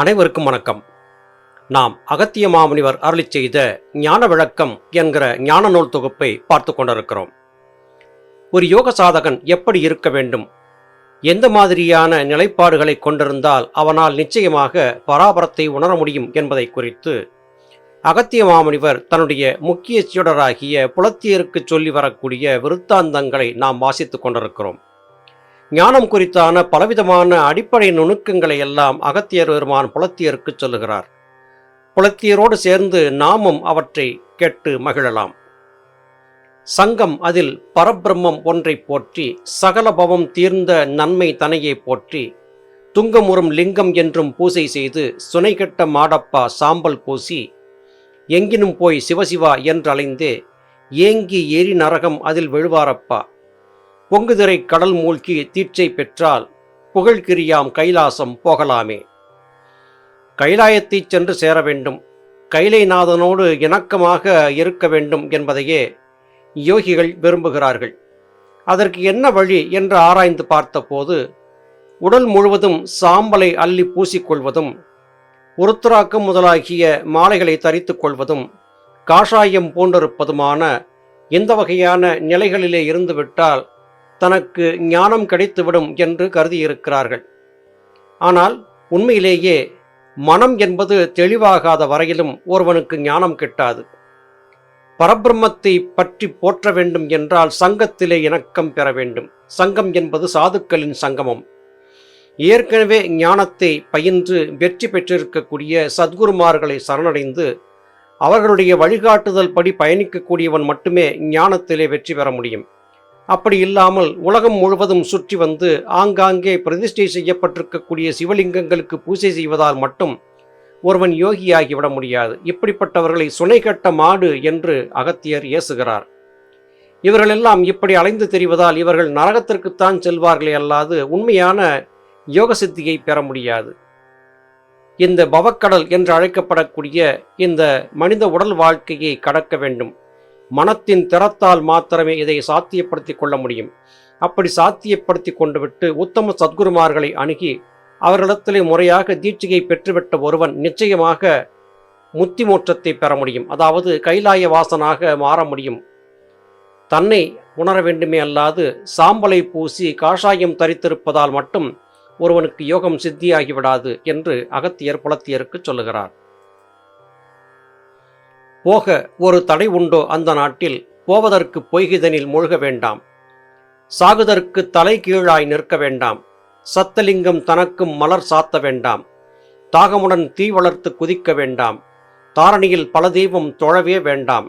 அனைவருக்கும் வணக்கம். நாம் அகத்திய மாமுனிவர் அருளி செய்த ஞான விளக்கம் என்கிற ஞான நூல் தொகுப்பை பார்த்து கொண்டிருக்கிறோம். ஒரு யோக சாதகன் எப்படி இருக்க வேண்டும்? எந்த மாதிரியான நிலைப்பாடுகளை கொண்டிருந்தால் அவனால் நிச்சயமாக பராபரத்தை உணர முடியும் என்பதை குறித்து அகத்திய மாமுனிவர் தன்னுடைய முக்கிய சீடராகிய புலத்தியருக்கு சொல்லி வரக்கூடிய விருத்தாந்தங்களை நாம் வாசித்துக் கொண்டிருக்கிறோம். ஞானம் குறித்தான பலவிதமான அடிப்படை நுணுக்கங்களை எல்லாம் அகத்தியர் பெருமான் புலத்தியருக்கு சொல்லுகிறார். புலத்தியரோடு சேர்ந்து நாமும் அவற்றை கேட்டு மகிழலாம். சங்கம் அதில் பரபிரம்மம் ஒன்றை போற்றி சகல பவம் தீர்ந்த நன்மை தனையை போற்றி துங்கமுறும் லிங்கம் என்றும் பூசை செய்து சுனைகெட்ட மாடப்பா சாம்பல் பூசி எங்கினும் போய் சிவசிவா என்றலைந்து ஏங்கி எரி நரகம் அதில் விழுவாரப்பா. பொங்குதிரை கடல் மூழ்கி தீட்சை பெற்றால் புகழ்கிரியாம் கைலாசம் போகலாமே. கைலாயத்தைச் சென்று சேர வேண்டும். கைலைநாதனோடு இணக்கமாக இருக்க வேண்டும் என்பதையே யோகிகள் விரும்புகிறார்கள். அதற்கு என்ன வழி என்று ஆராய்ந்து பார்த்தபோது உடல் முழுவதும் சாம்பலை அள்ளி பூசிக்கொள்வதும் உருத்திராக்கம் முதலாகிய மாலைகளை தரித்து கொள்வதும் காஷாயம் போன்றிருப்பதுமான இந்த வகையான நிலைகளிலே இருந்துவிட்டால் தனக்கு ஞானம் கிடைத்துவிடும் என்று கருதியிருக்கிறார்கள். ஆனால் உண்மையிலேயே மனம் என்பது தெளிவாகாத வரையிலும் ஒருவனுக்கு ஞானம் கிட்டாது. பரபிரம்மத்தை பற்றி போற்ற வேண்டும் என்றால் சங்கத்திலே இணக்கம் பெற வேண்டும். சங்கம் என்பது சாதுக்களின் சங்கமம். ஏற்கனவே ஞானத்தை பயின்று வெற்றி பெற்றிருக்கக்கூடிய சத்குருமார்களை சரணடைந்து அவர்களுடைய வழிகாட்டுதல் படி பயணிக்கக்கூடியவன் மட்டுமே ஞானத்திலே வெற்றி பெற முடியும். அப்படி இல்லாமல் உலகம் முழுவதும் சுற்றி வந்து ஆங்காங்கே பிரதிஷ்டை செய்யப்பட்டிருக்கக்கூடிய சிவலிங்கங்களுக்கு பூஜை செய்வதால் மட்டும் ஒருவன் யோகியாகிவிட முடியாது. இப்படிப்பட்டவர்களை சுனைகட்ட மாடு என்று அகத்தியர் ஏசுகிறார். இவர்களெல்லாம் இப்படி அலைந்து தெரிவதால் இவர்கள் நரகத்திற்குத்தான் செல்வார்களே அல்லாது உண்மையான யோக சித்தியை பெற முடியாது. இந்த பவக்கடல் என்று அழைக்கப்படக்கூடிய இந்த மனித உடல் வாழ்க்கையை கடக்க வேண்டும். மனத்தின் திறத்தால் மாத்திரமே இதை சாத்தியப்படுத்திக் கொள்ள முடியும். அப்படி சாத்தியப்படுத்தி கொண்டு விட்டு உத்தம சத்குருமார்களை அணுகி அவர்களிடத்திலே முறையாக தீட்சிகை பெற்றுவிட்ட ஒருவன் நிச்சயமாக முத்தி மோட்சத்தை பெற முடியும். அதாவது கைலாய வாசனாக மாற முடியும். தன்னை உணர வேண்டுமே அல்லாது சாம்பலை பூசி காஷாயம் தரித்திருப்பதால் மட்டும் ஒருவனுக்கு யோகம் சித்தியாகிவிடாது என்று அகத்தியர் புலத்தியருக்கு சொல்லுகிறார். போக ஒரு தடை உண்டோ அந்த நாட்டில்? போவதற்கு பொய்கிதனில் மூழ்க வேண்டாம். சாகுதற்கு தலை கீழாய் நிற்க வேண்டாம். சத்தலிங்கம் தனக்கும் மலர் சாத்த வேண்டாம். தாகமுடன் தீ வளர்த்து குதிக்க வேண்டாம். தாரணியில் பல தெய்வம் தொழவே வேண்டாம்.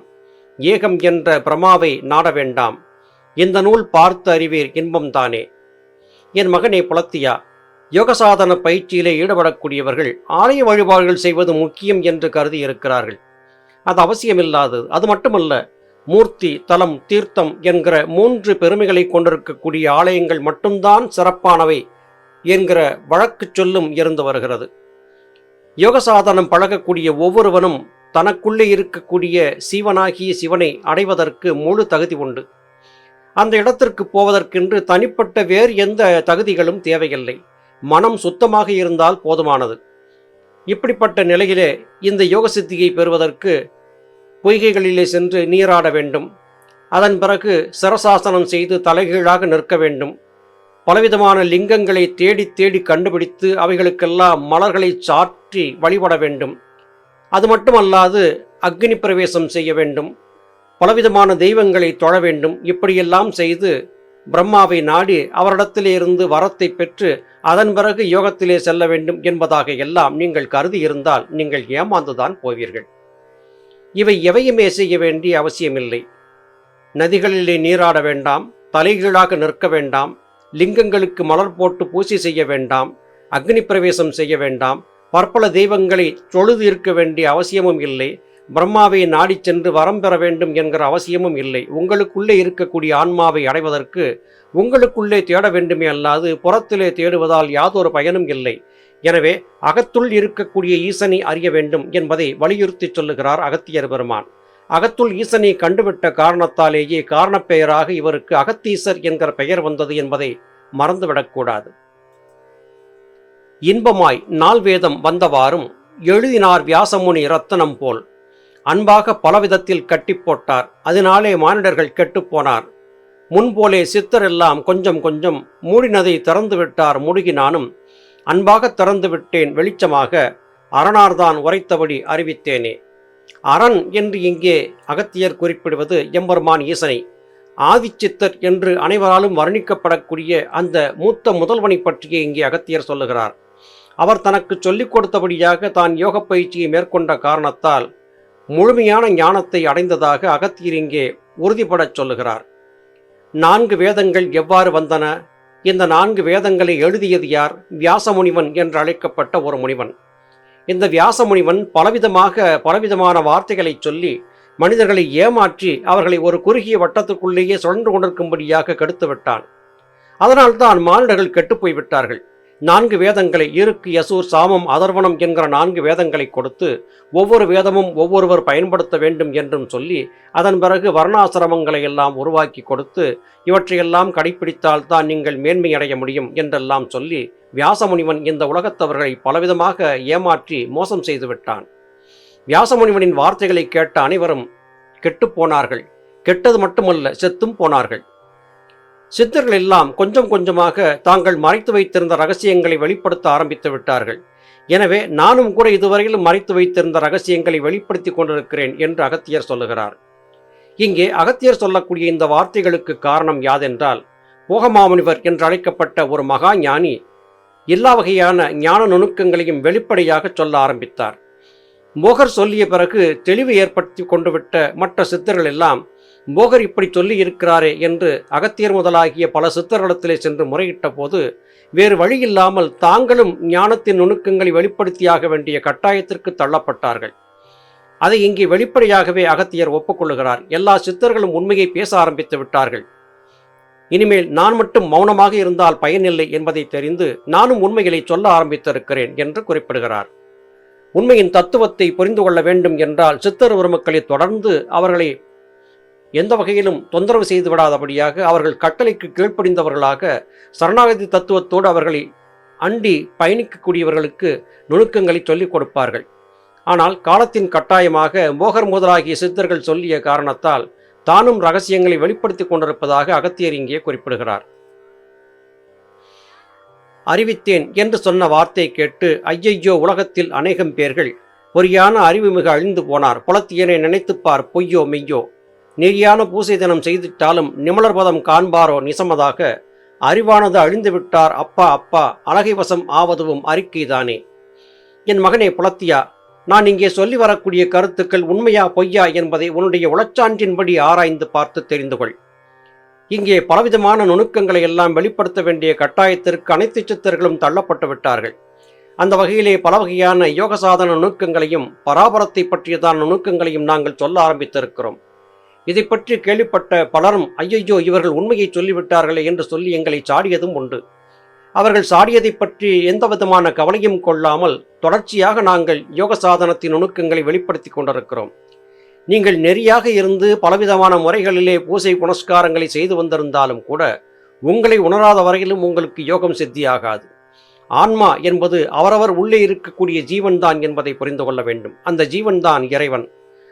ஏகம் என்ற பிரமாவை நாட வேண்டாம். இந்த நூல் பார்த்து அறிவீர் இன்பம் தானே. என் மகனே புலத்தியா யோகசாதன பயிற்சியிலே ஈடுபடக்கூடியவர்கள் ஆலய வழிபாடுகள் செய்வது முக்கியம் என்று கருதி இருக்கிறார்கள். அது அவசியமில்லாதது. அது மட்டுமல்ல மூர்த்தி தலம் தீர்த்தம் என்கிற மூன்று பெருமைகளை கொண்டிருக்கக்கூடிய ஆலயங்கள் மட்டும்தான் சிறப்பானவை என்கிற வழக்கு சொல்லும் இருந்து வருகிறது. யோகசாதனம் பழகக்கூடிய ஒவ்வொருவனும் தனக்குள்ளே இருக்கக்கூடிய சீவனாகிய சிவனை அடைவதற்கு முழு தகுதி உண்டு. அந்த இடத்திற்கு போவதற்கென்று தனிப்பட்ட வேறு எந்த தகுதிகளும் தேவையில்லை. மனம் சுத்தமாக இருந்தால் போதுமானது. இப்படிப்பட்ட நிலையிலே இந்த யோக சித்தியை பெறுவதற்கு பொய்கைகளிலே சென்று நீராட வேண்டும். அதன் பிறகு சிரசாசனம் செய்து தலைகீழாக நிற்க வேண்டும். பலவிதமான லிங்கங்களை தேடி தேடி கண்டுபிடித்து அவைகளுக்கெல்லாம் மலர்களை சாற்றி வழிபட வேண்டும். அது மட்டுமல்லாது அக்னி பிரவேசம் செய்ய வேண்டும். பலவிதமான தெய்வங்களை தொழ வேண்டும். இப்படியெல்லாம் செய்து பிரம்மாவை நாடி அவரிடத்திலே இருந்து வரத்தை பெற்று அதன் பிறகு யோகத்திலே செல்ல வேண்டும் என்பதாக எல்லாம் நீங்கள் கருதி இருந்தால் நீங்கள் ஏமாந்துதான் போவீர்கள். இவை எவையுமே செய்ய வேண்டிய அவசியமில்லை. நதிகளிலே நீராட வேண்டாம் தலைகீழாக நிற்க வேண்டாம் லிங்கங்களுக்கு மலர் போட்டு பூசி செய்ய வேண்டாம் அக்னி பிரவேசம் செய்ய வேண்டாம் பற்பல தெய்வங்களை தொழுது இருக்க வேண்டிய அவசியமும் இல்லை. பிரம்மாவை நாடிச் சென்று வரம் பெற வேண்டும் என்கிற அவசியமும் இல்லை. உங்களுக்குள்ளே இருக்கக்கூடிய ஆன்மாவை அடைவதற்கு உங்களுக்குள்ளே தேட வேண்டுமே அல்லாது புறத்திலே தேடுவதால் யாதொரு பயனும் இல்லை. எனவே அகத்துள் இருக்கக்கூடிய ஈசனை அறிய வேண்டும் என்பதை வலியுறுத்தி சொல்லுகிறார் அகத்தியர் பெருமான். அகத்துள் ஈசனை கண்டுவிட்ட காரணத்தாலேயே காரணப்பெயராக இவருக்கு அகத்தீசர் என்கிற பெயர் வந்தது என்பதை மறந்துவிடக்கூடாது. இன்பமாய் நால்வேதம் வந்தவாறும் எழுதினார் வியாசமுனி ரத்தனம் போல் அன்பாக பலவிதத்தில் கட்டி போட்டார் அதனாலே மானிடர்கள் கெட்டுப்போனார். முன்போலே சித்தரெல்லாம் கொஞ்சம் கொஞ்சம் மூடினதை திறந்து விட்டார் முடுகினானும் அன்பாக திறந்து விட்டேன் வெளிச்சமாக அரணார்தான் உரைத்தபடி அறிவித்தேனே. அரண் என்று இங்கே அகத்தியர் குறிப்பிடுவது எம்பெருமான் ஈசனை. ஆதிச்சித்தர் என்று அனைவராலும் வர்ணிக்கப்படக்கூடிய அந்த மூத்த முதல்வனை பற்றியே இங்கே அகத்தியர் சொல்லுகிறார். அவர் தனக்கு சொல்லிக் கொடுத்தபடியாக தான் யோக பயிற்சியை மேற்கொண்ட காரணத்தால் முழுமையான ஞானத்தை அடைந்ததாக அகத்தியர் இங்கே உறுதிபடச் சொல்லுகிறார். நான்கு வேதங்கள் எவ்வாறு வந்தன? இந்த நான்கு வேதங்களை எழுதியது யார்? வியாசமுனிவன் என்று அழைக்கப்பட்ட ஒரு முனிவன். இந்த வியாசமுனிவன் பலவிதமாக பலவிதமான வார்த்தைகளை சொல்லி மனிதர்களை ஏமாற்றி அவர்களை ஒரு குறுகிய வட்டத்துக்குள்ளேயே சுழன்று கொண்டிருக்கும்படியாக கெடுத்து விட்டான் அதனால்தான் மானிடர்கள் கெட்டுப்போய் விட்டார்கள் நான்கு வேதங்களை இருக்கு யசூர் சாமம் அதர்வனம் என்கிற நான்கு வேதங்களை கொடுத்து ஒவ்வொரு வேதமும் ஒவ்வொருவர் பயன்படுத்த வேண்டும் என்றும் சொல்லி அதன் பிறகு வர்ணாசிரமங்களை எல்லாம் உருவாக்கி கொடுத்து இவற்றையெல்லாம் கடைப்பிடித்தால் தான் நீங்கள் மேன்மை அடைய முடியும் என்றெல்லாம் சொல்லி வியாசமுனிவன் இந்த உலகத்தவர்களை பலவிதமாக ஏமாற்றி மோசம் செய்துவிட்டான் வியாசமுனிவனின் வார்த்தைகளை கேட்ட அனைவரும் கெட்டுப் போனார்கள். கெட்டது மட்டுமல்ல செத்தும் போனார்கள். சித்தர்கள் எல்லாம் கொஞ்சம் கொஞ்சமாக தாங்கள் மறைத்து வைத்திருந்த ரகசியங்களை வெளிப்படுத்த ஆரம்பித்து விட்டார்கள். எனவே நானும் கூட இதுவரையிலும் மறைத்து வைத்திருந்த ரகசியங்களை வெளிப்படுத்தி கொண்டிருக்கிறேன் என்று அகத்தியர் சொல்லுகிறார். இங்கே அகத்தியர் சொல்லக்கூடிய இந்த வார்த்தைகளுக்கு காரணம் யாதென்றால் போகமாமுனிவர் என்று அழைக்கப்பட்ட ஒரு மகா ஞானி எல்லா வகையான ஞான நுணுக்கங்களையும் வெளிப்படையாக சொல்ல ஆரம்பித்தார். மோகர் சொல்லிய பிறகு தெளிவு ஏற்படுத்தி கொண்டுவிட்ட மற்ற சித்தர்கள் எல்லாம் போகர் இப்படி சொல்லி இருக்கிறாரே என்று அகத்தியர் முதலாகிய பல சித்தர்களிடத்திலே சென்று முறையிட்ட போது வேறு வழியில்லாமல் தாங்களும் ஞானத்தின் நுணுக்கங்களை வெளிப்படுத்தியாக வேண்டிய கட்டாயத்திற்கு தள்ளப்பட்டார்கள். அதை இங்கே வெளிப்படையாகவே அகத்தியர் ஒப்புக்கொள்ளுகிறார். எல்லா சித்தர்களும் உண்மையை பேச ஆரம்பித்து விட்டார்கள். இனிமேல் நான் மட்டும் மௌனமாக இருந்தால் பயனில்லை என்பதை தெரிந்து நானும் உண்மைகளை சொல்ல ஆரம்பித்திருக்கிறேன் என்று குறிப்பிடுகிறார். உண்மையின் தத்துவத்தை புரிந்து கொள்ள வேண்டும் என்றால் சித்தர் உருமக்களை தொடர்ந்து அவர்களை எந்த வகையிலும் தொந்தரவு செய்து விடாதபடியாக அவர்கள் கட்டளைக்கு கீழ்ப்படிந்தவர்களாக சரணாகதி தத்துவத்தோடு அவர்களை அண்டி பயணிக்கக்கூடியவர்களுக்கு நுணுக்கங்களை சொல்லிக் கொடுப்பார்கள். ஆனால் காலத்தின் கட்டாயமாக மோகர் முதலாகிய சித்தர்கள் சொல்லிய காரணத்தால் தானும் ரகசியங்களை வெளிப்படுத்திக் கொண்டிருப்பதாக அகத்தியர் இங்கே குறிப்பிடுகிறார். அறிவித்தேன் என்று சொன்ன வார்த்தை கேட்டு ஐயையோ உலகத்தில் அநேகம் பேர்கள் பொறியான அறிவு மிக அழிந்து போனார். புலத்தியனை நினைத்துப்பார். பொய்யோ மெய்யோ நெறியான பூசை தினம் செய்திட்டாலும் நிமலர் பதம் காண்பாரோ நிசமதாக. அறிவானது அழிந்து விட்டார். அப்பா அப்பா அழகை வசம் ஆவதுவும் அறிக்கைதானே. என் மகனே புலத்தியா நான் இங்கே சொல்லி வரக்கூடிய கருத்துக்கள் உண்மையா பொய்யா என்பதை உன்னுடைய உளச்சான்றின்படி ஆராய்ந்து பார்த்து தெரிந்து கொள். இங்கே பலவிதமான நுணுக்கங்களை எல்லாம் வெளிப்படுத்த வேண்டிய கட்டாயத்திற்கு அனைத்து சித்தர்களும் தள்ளப்பட்டு விட்டார்கள். அந்த வகையிலே பல வகையான யோக சாதன நுணுக்கங்களையும் பராபரத்தை பற்றியதான நுணுக்கங்களையும் நாங்கள் சொல்ல ஆரம்பித்திருக்கிறோம். இதை பற்றி கேள்விப்பட்ட பலரும் ஐயையோ இவர்கள் உண்மையை சொல்லிவிட்டார்களே என்று சொல்லி எங்களை சாடியதும் உண்டு. அவர்கள் சாடியதை பற்றி எந்த விதமான கவலையும் கொள்ளாமல் தொடர்ச்சியாக நாங்கள் யோக சாதனத்தின் நுணுக்கங்களை வெளிப்படுத்தி கொண்டிருக்கிறோம். நீங்கள் நெறியாக இருந்து பலவிதமான முறைகளிலே பூசை புனஸ்காரங்களை செய்து வந்திருந்தாலும் கூட உங்களை உணராத வரையிலும் உங்களுக்கு யோகம் சித்தியாகாது. ஆன்மா என்பது அவரவர் உள்ளே இருக்கக்கூடிய ஜீவன்தான் என்பதை புரிந்து கொள்ள வேண்டும். அந்த ஜீவன்தான் இறைவன்.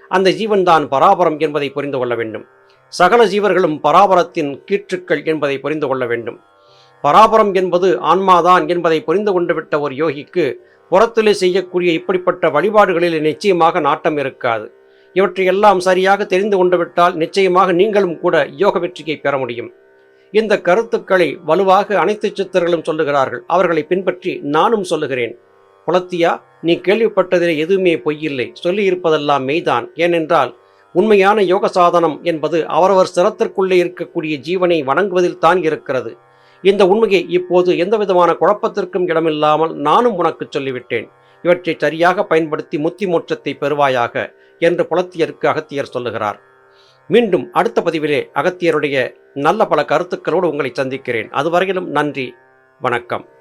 அந்த ஜீவன்தான் பராபரம் என்பதை புரிந்து கொள்ள வேண்டும். சகல ஜீவர்களும் பராபரத்தின் கீற்றுக்கள் என்பதை புரிந்து கொள்ள வேண்டும். பராபரம் என்பது ஆன்மாதான் என்பதை புரிந்து கொண்டுவிட்ட ஒரு யோகிக்கு புறத்திலே செய்யக்கூடிய இப்படிப்பட்ட வழிபாடுகளில் நிச்சயமாக நாட்டம் இருக்காது. இவற்றையெல்லாம் சரியாக தெரிந்து கொண்டுவிட்டால் நிச்சயமாக நீங்களும் கூட யோக வெற்றியை பெற முடியும். இந்த கருத்துக்களை வலுவாக அனைத்து சித்தர்களும் சொல்லுகிறார்கள். அவர்களை பின்பற்றி நானும் சொல்லுகிறேன். புலத்தியா? நீ கேள்விப்பட்டதில் எதுவுமே பொய்யில்லை. சொல்லியிருப்பதெல்லாம் மெய்தான். ஏனென்றால் உண்மையான யோக சாதனம் என்பது அவரவர் சிரத்திற்குள்ளே இருக்கக்கூடிய ஜீவனை வணங்குவதில் தான் இருக்கிறது. இந்த உண்மையை இப்போது எந்தவிதமான குழப்பத்திற்கும் இடமில்லாமல் நானும் உனக்கு சொல்லிவிட்டேன். இவற்றை சரியாக பயன்படுத்தி முத்தி மோட்சத்தை பெறுவாயாக என்று புலத்தியருக்கு அகத்தியர் சொல்லுகிறார். மீண்டும் அடுத்த பதிவிலே அகத்தியருடைய நல்ல பல கருத்துக்களோடு உங்களை சந்திக்கிறேன். அதுவரையிலும் நன்றி வணக்கம்.